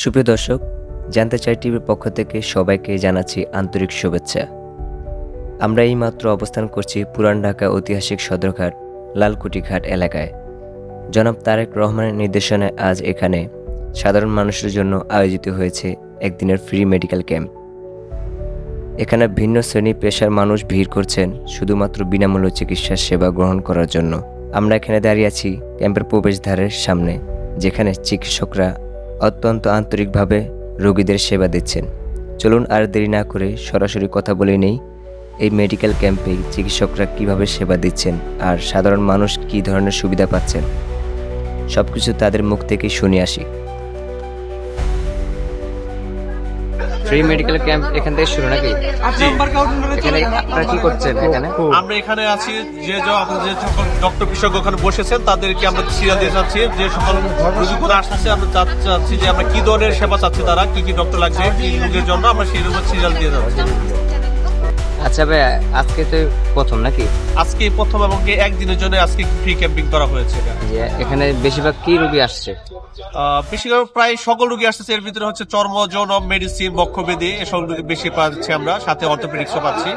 সুপ্রিয় দর্শক, জানতে চাই টিভির পক্ষ থেকে সবাইকে জানাচ্ছি আন্তরিক শুভেচ্ছা। আমরা এইমাত্র অবস্থান করছি পুরান ঢাকা ঐতিহাসিক সদরঘাট, লালকুটিঘাট এলাকায়। জনাব তারেক রহমানের নির্দেশনায় আজ এখানে সাধারণ মানুষের জন্য আয়োজিত হয়েছে একদিনের ফ্রি মেডিকেল ক্যাম্প। এখানে ভিন্ন শ্রেণি পেশার মানুষ ভিড় করছেন শুধুমাত্র বিনামূল্য চিকিৎসা সেবা গ্রহণ করার জন্য। আমরা এখানে দাঁড়িয়ে আছি ক্যাম্পের প্রবেশদ্বারের সামনে, যেখানে চিকিৎসকরা অত্যন্ত আন্তরিকভাবে রোগীদের সেবা দিচ্ছেন। চলুন আর দেরি না করে সরাসরি কথা বলে নেই, এই মেডিকেল ক্যাম্পে চিকিৎসকরা কীভাবে সেবা দিচ্ছেন আর সাধারণ মানুষ কী ধরনের সুবিধা পাচ্ছেন সব কিছু তাদের মুখ থেকে শুনে আসি। ফ্রি মেডিকেল ক্যাম্প এখান থেকে শুরু নাকি? এখানে আপনারা কি করছেন এখানে? আমরা এখানে আছি যে যে সকল ডক্টর বিশেষজ্ঞ ওখানে বসেছেন তাদেরকে আমরা সিরিয়াল দিয়ে যাচ্ছি যে সকল রোগীগুলো আসছে আমরা চাচ্ছি যে আমরা কি ধরনের সেবা চাচ্ছি তারা কি কি ডক্টর লাগছে কি রোগের জন্য আমরা সেই রোগের সিরিয়াল দিয়ে যাচ্ছি। আচ্ছা ভাই আজকে তো প্রথম নাকি? আজকে প্রথম এবং কি একদিনের জন্য আজকে ফ্রি ক্যাম্পিং করা হয়েছে যে এখানে বেশিরভাগ কি রোগী আসছে? বেশিরভাগ প্রায় সকল রোগী আসতেছে। এর ভিতরে হচ্ছে চর্ম যৌন মেডিসিন বক্ষবেদী এসব রোগী বেশি পাচ্ছি আমরা। সাথে অর্থোপেডিক্সও পাচ্ছি।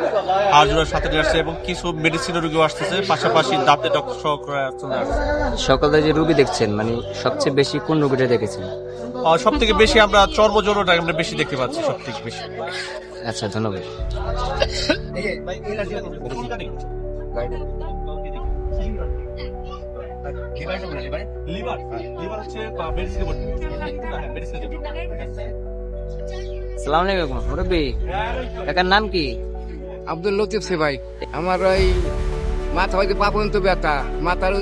আর সাথে আসছে এবং কিছু মেডিসিনের রোগীও আসতেছে। পাশাপাশি দাঁতের ডক্টর সহকারে আসছে। সকালে যে রোগী দেখছেন মানে সবচেয়ে বেশি কোন রোগীটা দেখেছেন? সব থেকে বেশি আমরা চর্ম যৌনটা আমরা বেশি দেখতে পাচ্ছি সব থেকে বেশি। আচ্ছা ধন্যবাদ। সালাম আলাইকুম নাম কি? আব্দুল লতিফ সে ভাই। আমার ওই মাথা হয়তো পা পর্যন্ত ব্যথা। মাথার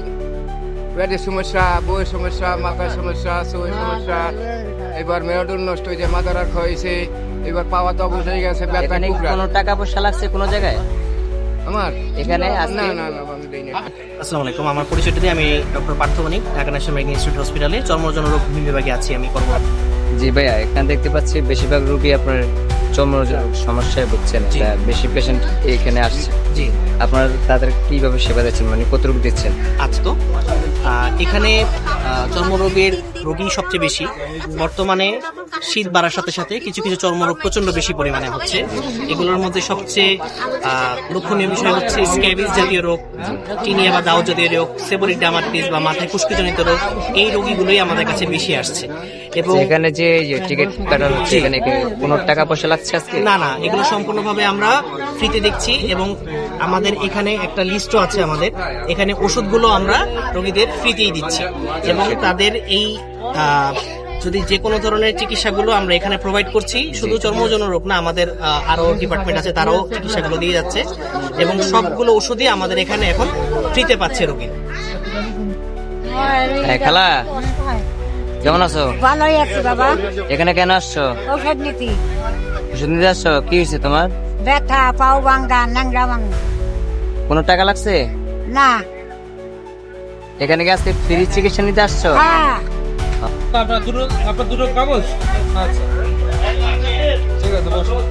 পেটের সমস্যা বইয়ের সমস্যা, মাথার সমস্যা চোখের সমস্যা। এবার মেরুদণ্ড নষ্ট হয়েছে মাথা রাখ হয়েছে এবার পাওয়া তো অবস্থা হয়ে গেছে ব্যথা এখানে কোনো টাকা পয়সা লাগছে কোনো জায়গায়? আমার? এখানে না না না আমি দেই না আসসালামু আলাইকুম আমার পরিচয়টা দিয়ে আমি doctor Partha Banik Dhaka national institute হসপিটালে চর্মজন রোগ বিভাগে আছি আমি কর্ম জি ভাইয়া এখানে দেখতে পাচ্ছি বেশিরভাগ রোগী আপনার চর্ম সমস্যায় ভুগছেন বেশি পেশেন্ট এখানে আসছে। জি। আপনারা তাদের কীভাবে সেবা দিচ্ছেন মানে কত রোগী দিচ্ছেন? আজ তো আহ, এখানে চর্মরোগের রোগী সবচেয়ে বেশি। বর্তমানে শীত বাড়ার সাথে সাথে কিছু কিছু চর্মরোগ প্রচণ্ড বেশি পরিমাণে হচ্ছে। এগুলোর মধ্যে সবচেয়ে লক্ষণীয় বিষয় হচ্ছে স্ক্যাবিস জাতীয় রোগ টিনিয়া বা দাও জাতীয় রোগ সেবরিক ডামাটিস বা মাথায় ফুসকুজনিত রোগ এই রোগীগুলোই আমাদের কাছে বেশি আসছে। এবং এখানে যে টিকিট কাটা হচ্ছে এখানে কোনো টাকা পয়সা লাগছে আজকে? না না এগুলো সম্পূর্ণভাবে আমরা ফ্রিতে দেখছি এবং আমাদের এখানে একটা লিস্টও আছে আমাদের। এখানে ওষুধগুলো আমরা রোগীদের ফ্রিতেই দিচ্ছি। এবং তাদের এই যদি যে কোনো ধরনের চিকিৎসাগুলো আমরা এখানে প্রোভাইড করছি শুধু চর্মজন্য রোগ না আমাদের আরও ডিপার্টমেন্ট আছে তারাও চিকিৎসাগুলো দিয়ে যাচ্ছে। এবং সবগুলো ওষুধই আমাদের এখানে এখন ফ্রিতে পাচ্ছে রোগী। হ্যাঁ খালা? কেমন আছো? ভালোই আছি বাবা। এখানে কেন আসছো? ওষুধ নীতি ওষুধ নিতে আসছো? কি হয়েছে তোমার? ব্যথা পাও ভাঙ্গা ন্যাংরা ভাঙ্গা কোনো টাকা লাগছে? না। এখানে কি আজকে ফ্রি চিকিৎসা নিতে আসছো? হ্যাঁ। আপনার দুটো আপনার দুটো কাগজ? আচ্ছা। ঠিক আছে বসুন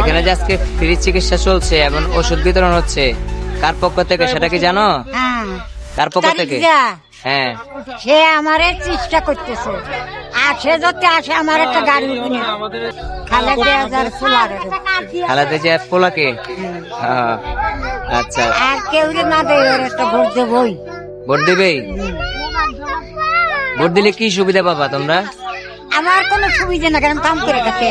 এখানে যে আজকে ফ্রি চিকিৎসা চলছে এবং ওষুধ বিতরণ হচ্ছে কার পক্ষ থেকে সেটা কি জানো? হ্যাঁ। কার পক্ষ থেকে? হ্যাঁ। সে আমারে চেষ্টা করতেছে। আসে যদি আসে আমার একটা গাড়ি কিনে খালে দেড় হাজার ফুলার খালাতে পোলাকে। হ্যাঁ, আচ্ছা। আর কেউ যদি না দেয় ওর একটা ভোট দেবই। ভোট দিবেই? ভোট দিলে কি সুবিধা পাবা তোমরা? আমার কোনো সুবিধা না কারণ কাম করে গেছে